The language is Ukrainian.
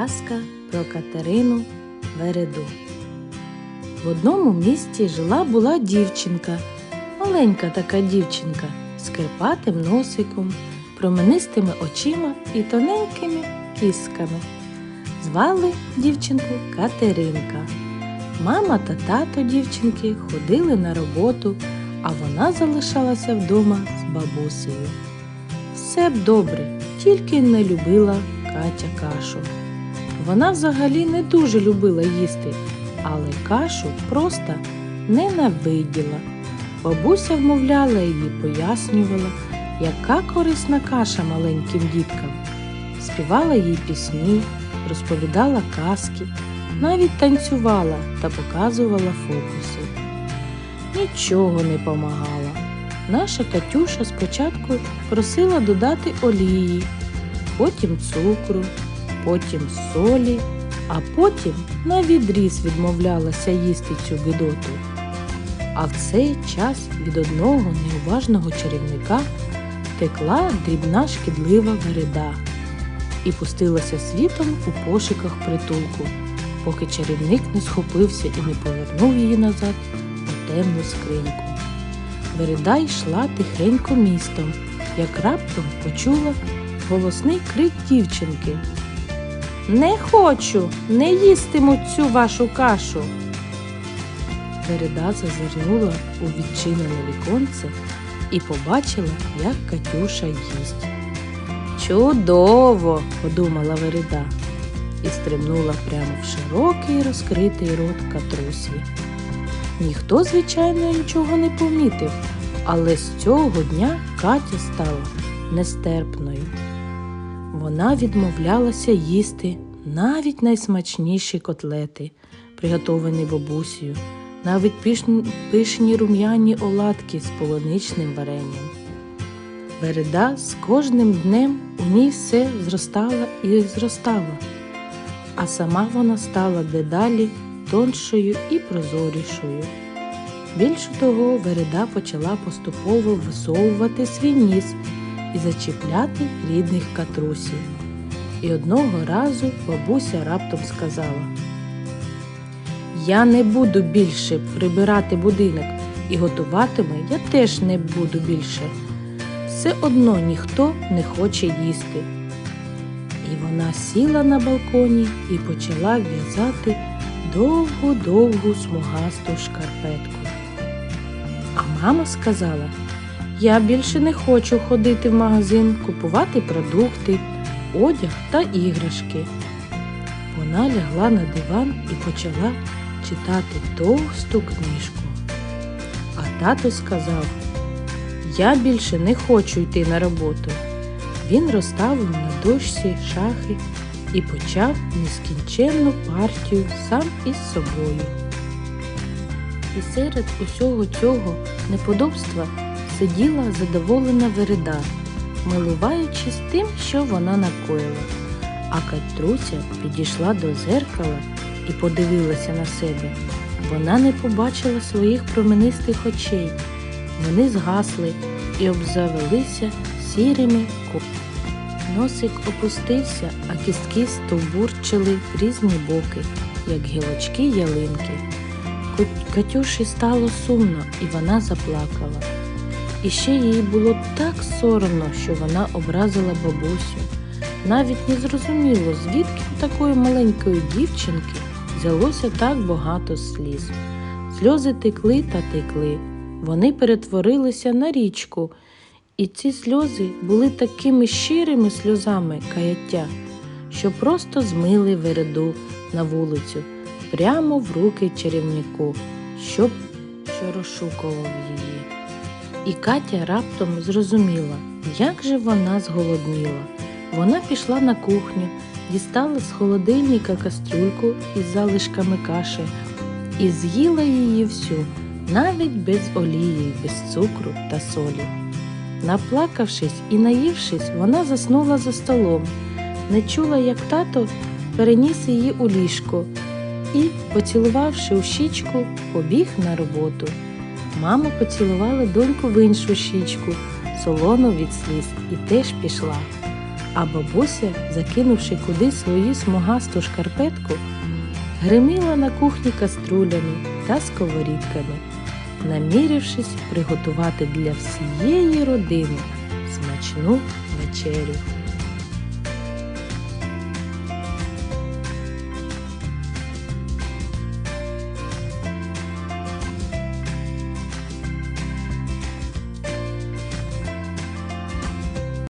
Казка про Катерину Вереду. В одному місті жила була дівчинка, маленька така дівчинка з кирпатим носиком, променистими очима і тоненькими кісками. Звали дівчинку Катеринка. Мама та тато дівчинки ходили на роботу, а вона залишалася вдома з бабусею. Все б добре, тільки не любила Катя кашу. Вона взагалі не дуже любила їсти, але кашу просто ненавиділа. Бабуся вмовляла її, пояснювала, яка корисна каша маленьким діткам. Співала їй пісні, розповідала казки, навіть танцювала та показувала фокуси. Нічого не помагала. Наша Катюша спочатку просила додати олії, потім цукру, потім солі, а потім на відріз відмовлялася їсти цю гидоту. А в цей час від одного неуважного чарівника текла дрібна шкідлива вереда і пустилася світом у пошуках притулку, поки чарівник не схопився і не повернув її назад у темну скриньку. Вереда йшла тихенько містом, як раптом почула голосний крик дівчинки. Не хочу, не їстиму цю вашу кашу. Вереда зазирнула у відчинене віконце і побачила, як Катюша їсть. Чудово, подумала Вереда і стрибнула прямо в широкий розкритий рот катрусі. Ніхто, звичайно, нічого не помітив, але з цього дня Катя стала нестерпною. Вона відмовлялася їсти навіть найсмачніші котлети, приготовані бабусею, навіть пишні, рум'яні оладки з полуничним варенням. Вереда з кожним днем у ній все зростала і зростала, а сама вона стала дедалі тоншою і прозорішою. Більше того, Вереда почала поступово висовувати свій ніс і зачіпляти рідних катрусів. І одного разу бабуся раптом сказала: Я не буду більше прибирати будинок і готуватиме я теж не буду більше. Все одно ніхто не хоче їсти. І вона сіла на балконі і почала в'язати довгу-довгу смугасту шкарпетку. А мама сказала, я більше не хочу ходити в магазин, купувати продукти, одяг та іграшки. Вона лягла на диван і почала читати товсту книжку. А тато сказав, я більше не хочу йти на роботу. Він розставив на дошці шахи і почав нескінченну партію сам із собою. І серед усього цього неподобства сиділа задоволена Вереда, милуваючись тим, що вона накоїла. А Катруся підійшла до зеркала і подивилася на себе. Вона не побачила своїх променистих очей. Вони згасли і обзавелися сірими копами. Носик опустився, а кістки стовбурчили в різні боки, як гілочки ялинки. Катюші стало сумно, і вона заплакала. І ще їй було так соромно, що вона образила бабусю. Навіть не зрозуміло, звідки у такої маленької дівчинки взялося так багато сліз. Сльози текли та текли. Вони перетворилися на річку, і ці сльози були такими щирими сльозами каяття, що просто змили вереду на вулицю прямо в руки чарівнику, щоб що розшукував її. І Катя раптом зрозуміла, як же вона зголодніла. Вона пішла на кухню, дістала з холодильника кастрюльку із залишками каші і з'їла її всю, навіть без олії, без цукру та солі. Наплакавшись і наївшись, вона заснула за столом, не чула, як тато переніс її у ліжко і, поцілувавши у щічку, побіг на роботу. Мама поцілувала доньку в іншу щічку, солону від сліз, і теж пішла. а бабуся, закинувши кудись свою смугасту шкарпетку, гриміла на кухні каструлями та сковорідками, намірившись приготувати для всієї родини смачну вечерю.